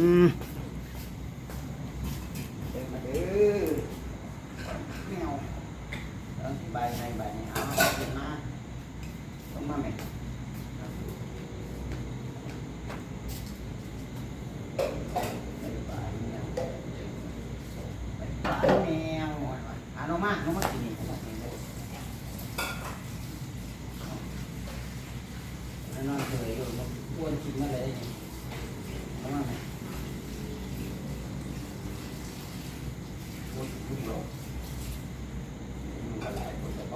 อืมเดินมาเด้อแมวเอาที่ใบในใบนี้เอาขึ้นมาต้องมาไหมไปป่าแมวไปป่าแมวอะน้องมาน้องมากินนี่นอนเฉยอยู่มันอ้วนกินมาเลยน้องมาไหม พูดพูดลงมันก็หลายคนจะโต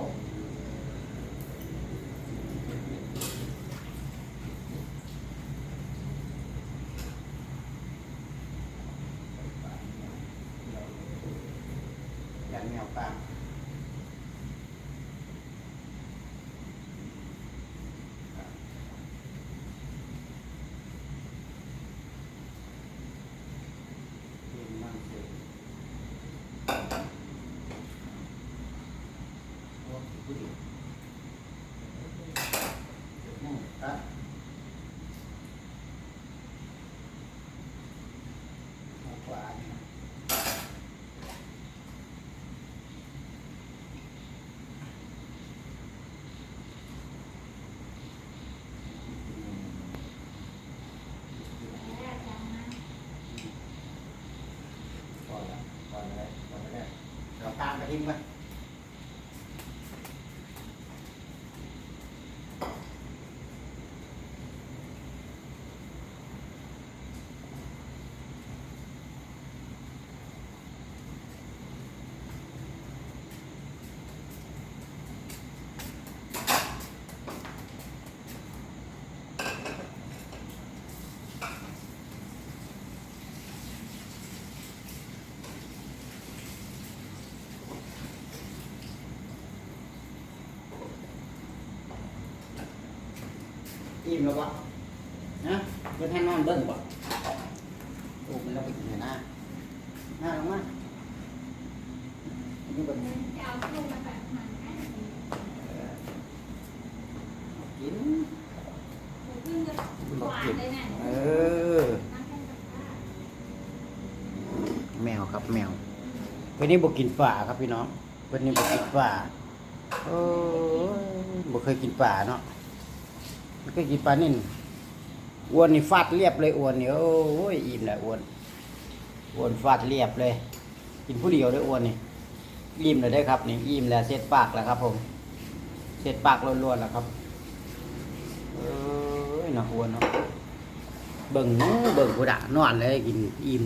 ยันแมวกลางยืนนั่งเฉย โอ้ผู้หญิงนั่งตัดหัวขวานี่นะพอแล้วพอแล้วพอแล้ว เร อิ่มแล้ววะนะเพื่อนให้นอนเบิ้งวะโอ้มันเราไปกินหน้าหน้าลงมาอันนี่เบิ้งจะเอาเข้ามาแบบมันให้เออกินหมูขึ้นจะหวานเลยเนี่ยเออน้ำแข็งกับข้าวแมวครับแมวเวันนี้บอกกินป่าครับพี่น้องเวันนี้บอกกินป่าโอ้ยบอกเคยกินป่าเนาะ ไม่เคยกินปลานิ่นอ้วนนี่ฟาดเรียบเลยอ้วนเนี่ยโอ้ยอิ่มแหละอ้วนอ้วนฟาดเรียบเลย กินผู้เดียวด้วยอ้วนนี่อิ่มเลยได้ครับนี่อิ่มแล้วเสร็จปากแล้วครับผมเสร็จปากล้วนๆแล้วครับเอ้ยน่าอ้วนเนาะเบิ่งเบิ่งผู้ด่านอนเลยกินอิ่ม